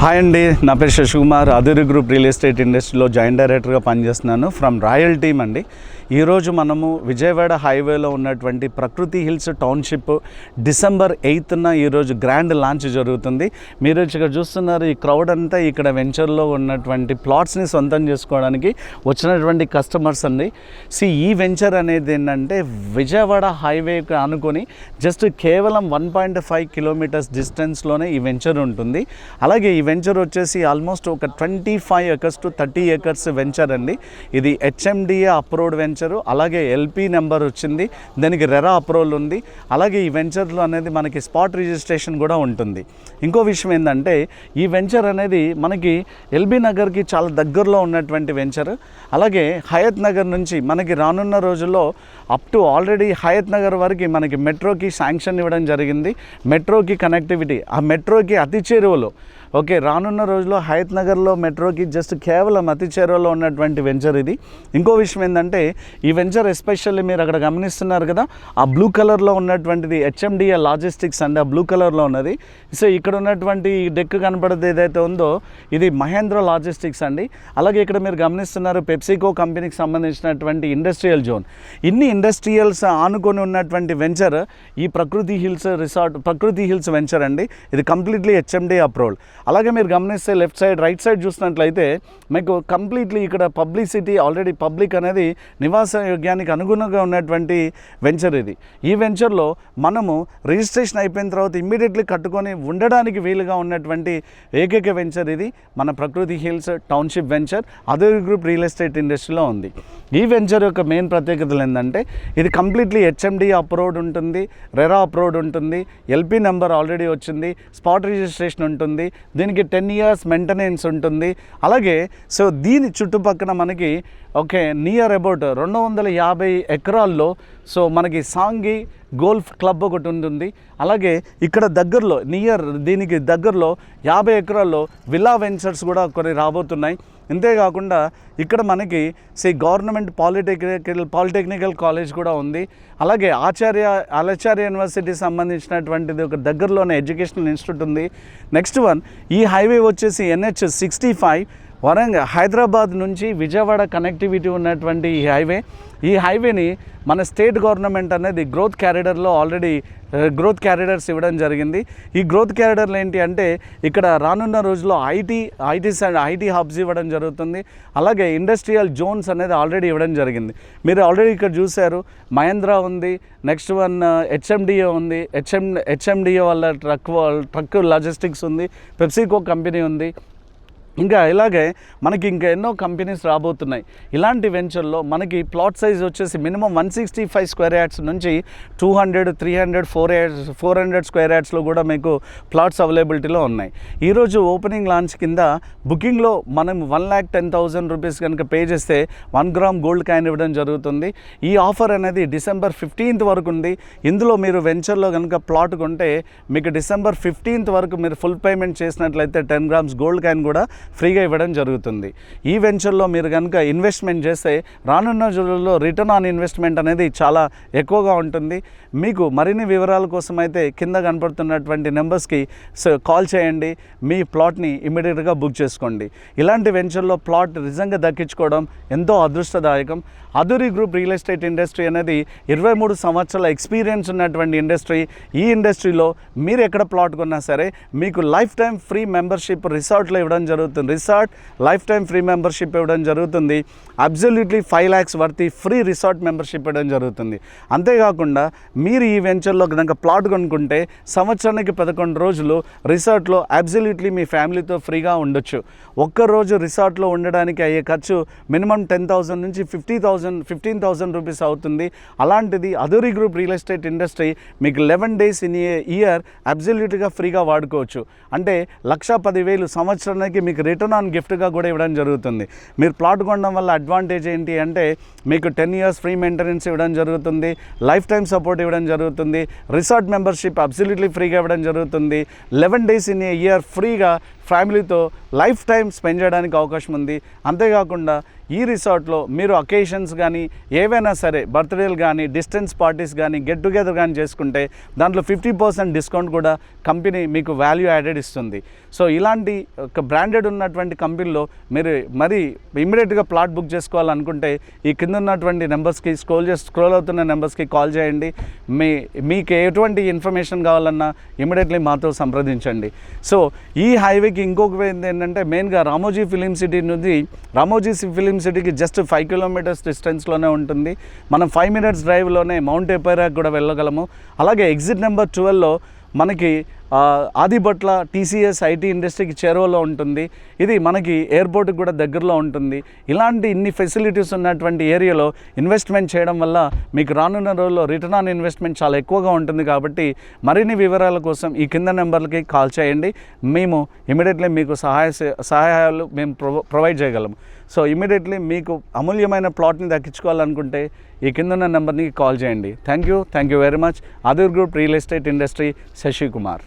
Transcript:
Hi అండి నా పేరు Sasikumar. Adiri group real estate ఇండస్ట్రీలో జాయింట్ డైరెక్టర్గా పనిచేస్తున్నాను. ఫ్రమ్ రాయల్ టీమ్ అండి. ఈరోజు మనము విజయవాడ హైవేలో ఉన్నటువంటి ప్రకృతి హిల్స్ టౌన్షిప్ డిసెంబర్ ఎయిత్న ఈరోజు గ్రాండ్ లాంచ్ జరుగుతుంది. మీరు ఇక్కడ చూస్తున్నారు ఈ క్రౌడ్ అంతా ఇక్కడ వెంచర్లో ఉన్నటువంటి ప్లాట్స్ని సొంతం చేసుకోవడానికి వచ్చినటువంటి కస్టమర్స్ అండి. సి ఈ వెంచర్ అనేది ఏంటంటే విజయవాడ హైవేకి అనుకొని జస్ట్ కేవలం వన్ పాయింట్ ఫైవ్ కిలోమీటర్స్ డిస్టెన్స్లోనే ఈ వెంచర్ ఉంటుంది. అలాగే ఈ వెంచర్ వచ్చేసి ఆల్మోస్ట్ ఒక twenty five acres to thirty acres venture అండి. ఇది హెచ్ఎండిఏ అప్రూవ్డ్ వెంచర్ అలాగే ఎల్పి నెంబర్ వచ్చింది. దానికి రెరా అప్రూవల్ ఉంది. అలాగే ఈ వెంచర్లో అనేది మనకి స్పాట్ రిజిస్ట్రేషన్ కూడా ఉంటుంది. ఇంకో విషయం ఏంటంటే ఈ వెంచర్ అనేది మనకి ఎల్బీ నగర్కి చాలా దగ్గరలో ఉన్నటువంటి వెంచర్. అలాగే హయత్ నగర్ నుంచి మనకి రానున్న రోజుల్లో up to already Hayath Nagar వరకు మనకి మెట్రోకి శాంక్షన్ ఇవ్వడం జరిగింది. మెట్రోకి కనెక్టివిటీ ఆ మెట్రోకి అతి చేరువలో ఓకే రానున్న రోజుల్లో హయత్ నగర్లో మెట్రోకి జస్ట్ కేవలం అతి చేరువలో ఉన్నటువంటి వెంచర్ ఇది. ఇంకో విషయం ఏంటంటే ఈ వెంచర్ ఎస్పెషల్లీ మీరు అక్కడ గమనిస్తున్నారు కదా ఆ బ్లూ కలర్లో ఉన్నటువంటిది హెచ్ఎండిఏ లాజిస్టిక్స్ అండి ఆ బ్లూ కలర్లో ఉన్నది. సో ఇక్కడ ఉన్నటువంటి డెక్ కనపడేది ఏదైతే ఉందో ఇది మహేంద్ర లాజిస్టిక్స్ అండి. అలాగే ఇక్కడ మీరు గమనిస్తున్నారు పెప్సికో కంపెనీకి సంబంధించినటువంటి ఇండస్ట్రియల్ జోన్. ఇన్ని ఇండస్ట్రియల్స్ ఆనుకొని ఉన్నటువంటి వెంచర్ ఈ Prakruthi Hills resort Prakruthi Hills venture అండి. ఇది కంప్లీట్లీ హెచ్ఎండి అప్రూవల్ అలాగే మీరు గమనిస్తే లెఫ్ట్ సైడ్ రైట్ సైడ్ చూసినట్లయితే మీకు కంప్లీట్లీ ఇక్కడ పబ్లిసిటీ ఆల్రెడీ పబ్లిక్ అనేది నివాస యోగ్యానికి అనుగుణంగా ఉన్నటువంటి వెంచర్ ఇది. ఈ వెంచర్లో మనము రిజిస్ట్రేషన్ అయిపోయిన తర్వాత ఇమ్మీడియట్లీ కట్టుకొని ఉండడానికి వీలుగా ఉన్నటువంటి ఏకైక వెంచర్ ఇది. మన ప్రకృతి హిల్స్ టౌన్షిప్ వెంచర్ అదే గ్రూప్ రియల్ ఎస్టేట్ ఇండస్ట్రీలో ఉంది. ఈ వెంచర్ యొక్క మెయిన్ ప్రత్యేకతలు ఏంటంటే ఇది కంప్లీట్లీ హెచ్ఎండి అప్రూవ్డ్ ఉంటుంది రెరా అప్రూవ్డ్ ఉంటుంది ఎల్పి నెంబర్ ఆల్రెడీ వచ్చింది స్పాట్ రిజిస్ట్రేషన్ ఉంటుంది దీనికి టెన్ ఇయర్స్ మెయింటెనెన్స్ ఉంటుంది. అలాగే సో దీని చుట్టుపక్కన మనకి ఓకే నియర్ అబౌట్ రెండు వందల యాభై ఎకరాల్లో సో మనకి సాంగి గోల్ఫ్ క్లబ్ ఒకటి ఉంటుంది. అలాగే ఇక్కడ దగ్గరలో నియర్ దీనికి దగ్గరలో యాభై ఎకరాల్లో విల్లా వెంచర్స్ కూడా కొన్ని రాబోతున్నాయి. ఇంతేకాకుండా ఇక్కడ మనకి C government polytechnical polytechnical college కూడా ఉంది. అలాగే ఆచార్య ఆచార్య యూనివర్సిటీ సంబంధించినటువంటిది ఒక దగ్గరలోనే ఎడ్యుకేషనల్ ఇన్స్టిట్యూట్ ఉంది. నెక్స్ట్ వన్ ఈ హైవే వచ్చేసి NH sixty five Warangal Hyderabad నుంచి విజయవాడ కనెక్టివిటీ ఉన్నటువంటి ఈ హైవే ఈ హైవేని మన స్టేట్ గవర్నమెంట్ అనేది గ్రోత్ క్యారిడర్లో ఆల్రెడీ గ్రోత్ క్యారిడర్స్ ఇవ్వడం జరిగింది. ఈ గ్రోత్ క్యారిడర్లు ఏంటి అంటే ఇక్కడ రానున్న రోజుల్లో ఐటీ ఐటీ ఐటీ హబ్స్ ఇవ్వడం జరుగుతుంది. అలాగే ఇండస్ట్రియల్ జోన్స్ అనేది ఆల్రెడీ ఇవ్వడం జరిగింది. మీరు ఆల్రెడీ ఇక్కడ చూశారు మహేంద్ర ఉంది నెక్స్ట్ వన్ హెచ్ఎండిఏ ఉంది హెచ్ఎం హెచ్ఎండిఏ వల్ల ట్రక్ ట్రక్ లాజిస్టిక్స్ ఉంది పెప్సికో కంపెనీ ఉంది. ఇంకా ఇలాగే మనకి ఇంకా ఎన్నో కంపెనీస్ రాబోతున్నాయి. ఇలాంటి వెంచర్లో మనకి ప్లాట్ సైజ్ వచ్చేసి minimum one sixty five square yards నుంచి two hundred three hundred four yards four hundred square యార్డ్స్లో కూడా మీకు ప్లాట్స్ అవైలబిలిటీలో ఉన్నాయి. ఈరోజు ఓపెనింగ్ లాంచ్ కింద బుకింగ్లో మనం one lakh ten thousand rupees కనుక పే చేస్తే వన్ గ్రామ్ గోల్డ్ కాయిన్ ఇవ్వడం జరుగుతుంది. ఈ ఆఫర్ అనేది డిసెంబర్ ఫిఫ్టీన్త్ వరకు ఉంది. ఇందులో మీరు వెంచర్లో కనుక ప్లాట్ కొంటే మీకు డిసెంబర్ ఫిఫ్టీన్త్ వరకు మీరు ఫుల్ పేమెంట్ చేసినట్లయితే టెన్ గ్రామ్స్ గోల్డ్ కాయిన్ కూడా ఫ్రీగా ఇవ్వడం జరుగుతుంది. ఈ వెంచర్లో మీరు కనుక ఇన్వెస్ట్మెంట్ చేస్తే రానున్న రోజుల్లో రిటర్న్ ఆన్ ఇన్వెస్ట్మెంట్ అనేది చాలా ఎక్కువగా ఉంటుంది. మీకు మరిన్ని వివరాల కోసం అయితే కింద కనపడుతున్నటువంటి నెంబర్స్కి సో కాల్ చేయండి. మీ ప్లాట్ని ఇమీడియట్గా బుక్ చేసుకోండి. ఇలాంటి వెంచర్లో ప్లాట్ నిజంగా దక్కించుకోవడం ఎంతో అదృష్టదాయకం. Adhuri group real estate industry అనేది ఇరవై మూడు సంవత్సరాల ఎక్స్పీరియన్స్ ఉన్నటువంటి ఇండస్ట్రీ. ఈ ఇండస్ట్రీలో మీరు ఎక్కడ ప్లాట్ కొన్నా సరే మీకు లైఫ్ టైం ఫ్రీ మెంబర్షిప్ రిసార్ట్లో ఇవ్వడం జరుగుతుంది. Resort life time free membership ఇవ్వడం జరుగుతుంది. Absolutely five lakhs worthy free resort membership ఇవ్వడం జరుగుతుంది. అంతేకాకుండా మీరు ఈ వెంచర్లో కనుక ప్లాట్ కొనుక్కుంటే సంవత్సరానికి పదకొండు రోజులు రిసార్ట్లో అబ్జల్యూట్లీ మీ ఫ్యామిలీతో ఫ్రీగా ఉండొచ్చు. ఒక్కరోజు రిసార్ట్లో ఉండడానికి అయ్యే ఖర్చు మినిమం టెన్ థౌసండ్ నుంచి fifty thousand fifteen thousand rupees అవుతుంది. అలాంటిది Adhuri group real estate industry మీకు లెవెన్ డేస్ ఇన్ ఇయర్ అబ్జల్యూట్గా ఫ్రీగా వాడుకోవచ్చు. అంటే లక్ష పదివేలు సంవత్సరానికి మీకు రిటర్న్ ఆన్ గిఫ్ట్గా కూడా ఇవ్వడం జరుగుతుంది. మీరు ప్లాట్ కొనడం వల్ల అడ్వాంటేజ్ ఏంటి అంటే మీకు టెన్ ఇయర్స్ ఫ్రీ మెయింటెనెన్స్ ఇవ్వడం జరుగుతుంది లైఫ్ టైం సపోర్ట్ ఇవ్వడం జరుగుతుంది రిసార్ట్ మెంబర్షిప్ అబ్సల్యూట్లీ ఫ్రీగా ఇవ్వడం జరుగుతుంది లెవెన్ డేస్ ఇన్ ఇయర్ ఫ్రీగా ఫ్యామిలీతో లైఫ్ టైం స్పెండ్ చేయడానికి అవకాశం ఉంది. అంతేకాకుండా ఈ రిసార్ట్లో మీరు అకేషన్స్ కానీ ఏవైనా సరే బర్త్డేలు కానీ డిస్టెన్స్ పార్టీస్ కానీ గెట్ టుగెదర్ కానీ చేసుకుంటే దాంట్లో ఫిఫ్టీ పర్సెంట్ డిస్కౌంట్ కూడా కంపెనీ మీకు వాల్యూ యాడెడ్ ఇస్తుంది. సో ఇలాంటి ఒక బ్రాండెడ్ ఉన్నటువంటి కంపెనీలో మీరు మరి ఇమ్మీడియట్గా ప్లాట్ బుక్ చేసుకోవాలనుకుంటే ఈ కింద ఉన్నటువంటి నెంబర్స్కి స్క్రోల్ చేసి స్క్రోల్ అవుతున్న నెంబర్స్కి కాల్ చేయండి. మీ మీకు ఎటువంటి ఇన్ఫర్మేషన్ కావాలన్నా ఇమ్మీడియట్లీ మాతో సంప్రదించండి. సో ఈ హైవేకి ఇంకొక ఏంటంటే మెయిన్గా రామోజీ ఫిలిం సిటీ నుంచి రామోజీ ఫిలిం సిటీకి జస్ట్ ఫైవ్ కిలోమీటర్స్ డిస్టెన్స్లోనే ఉంటుంది. మనం ఫైవ్ మినిట్స్ డ్రైవ్లోనే మౌంట్ ఎపైరాకి కూడా వెళ్ళగలము. అలాగే ఎగ్జిట్ నెంబర్ ట్వెల్వ్లో మనకి ఆదిబట్ల టీసీఎస్ ఐటీ ఇండస్ట్రీకి చేరువలో ఉంటుంది. ఇది మనకి ఎయిర్పోర్ట్కి కూడా దగ్గరలో ఉంటుంది. ఇలాంటి ఇన్ని ఫెసిలిటీస్ ఉన్నటువంటి ఏరియాలో ఇన్వెస్ట్మెంట్ చేయడం వల్ల మీకు రానున్న రోజుల్లో రిటర్న్ ఆన్ ఇన్వెస్ట్మెంట్ చాలా ఎక్కువగా ఉంటుంది కాబట్టి మరిన్ని వివరాల కోసం ఈ కింద నెంబర్లకి కాల్ చేయండి. మేము ఇమీడియట్లీ మీకు సహాయ సహాయాలు మేము ప్రొవైడ్ చేయగలము సో ఇమీడియట్లీ మీకు అమూల్యమైన ప్లాట్ని దక్కించుకోవాలనుకుంటే ఈ కింద ఉన్న నెంబర్ని కాల్ చేయండి. Thank you. Thank you very much. Adar group real estate industry Sasi Kumar